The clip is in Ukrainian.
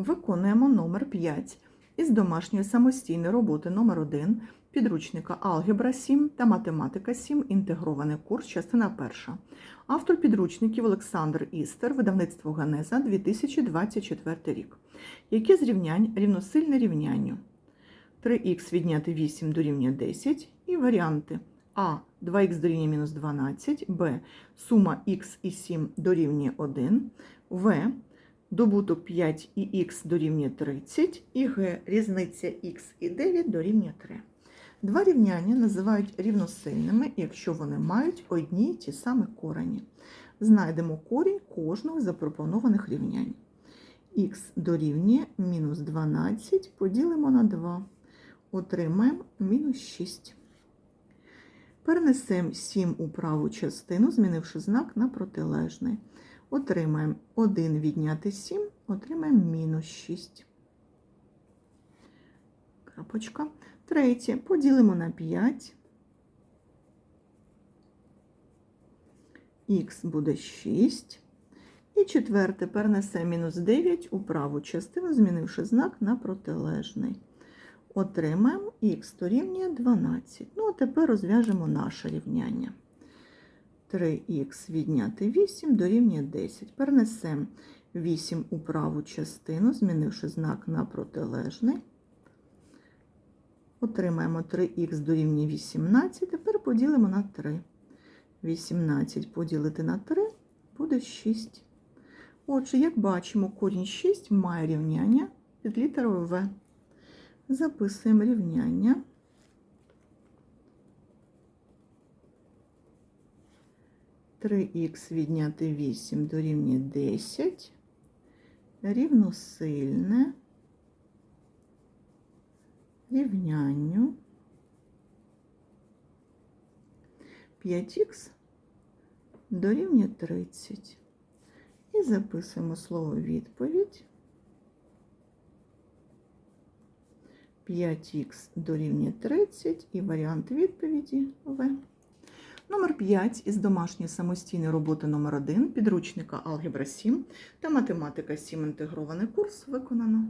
Виконуємо номер 5 із домашньої самостійної роботи номер 1 підручника Алгебра 7 та Математика 7. Інтегрований курс, частина 1. Автор підручників Олександр Істер, видавництво Ганеза 2024 рік. Які з рівнянь рівносильне рівнянню? 3х відняти 8 дорівнює 10 і варіанти А 2х дорівнює мінус 12, Б сума х і 7 дорівнює 1, В добуток 5 і х дорівнює 30, і Г різниця х і 9 дорівнює 3. Два рівняння називають рівносильними, якщо вони мають одні й ті самі корені. Знайдемо корінь кожного з запропонованих рівнянь. х дорівнює мінус 12 поділимо на 2. Отримаємо мінус 6. Перенесемо 7 у праву частину, змінивши знак на протилежний. Отримаємо 1 відняти 7, отримаємо мінус 6. Крапочка. Третє. Поділимо на 5. Х буде 6. І четверте. Перенесемо мінус 9 у праву частину, змінивши знак на протилежний. Отримаємо х дорівнює 12. Ну, а тепер розв'яжемо наше рівняння. 3х відняти 8 дорівнює 10. Перенесемо 8 у праву частину, змінивши знак на протилежний. Отримаємо 3х дорівнює 18. Тепер поділимо на 3. 18 поділити на 3 буде 6. Отже, як бачимо, корінь 6 має рівняння під літерою В. Записуємо рівняння. Три х відняти 8 дорівнює 10, рівносильне рівнянню 5х дорівнює 30. І записуємо слово відповідь. 5х дорівнює 30 і варіант відповіді В. Номер 5 із домашньої самостійної роботи номер 1 підручника Алгебра 7 та Математика 7 інтегрований курс виконано.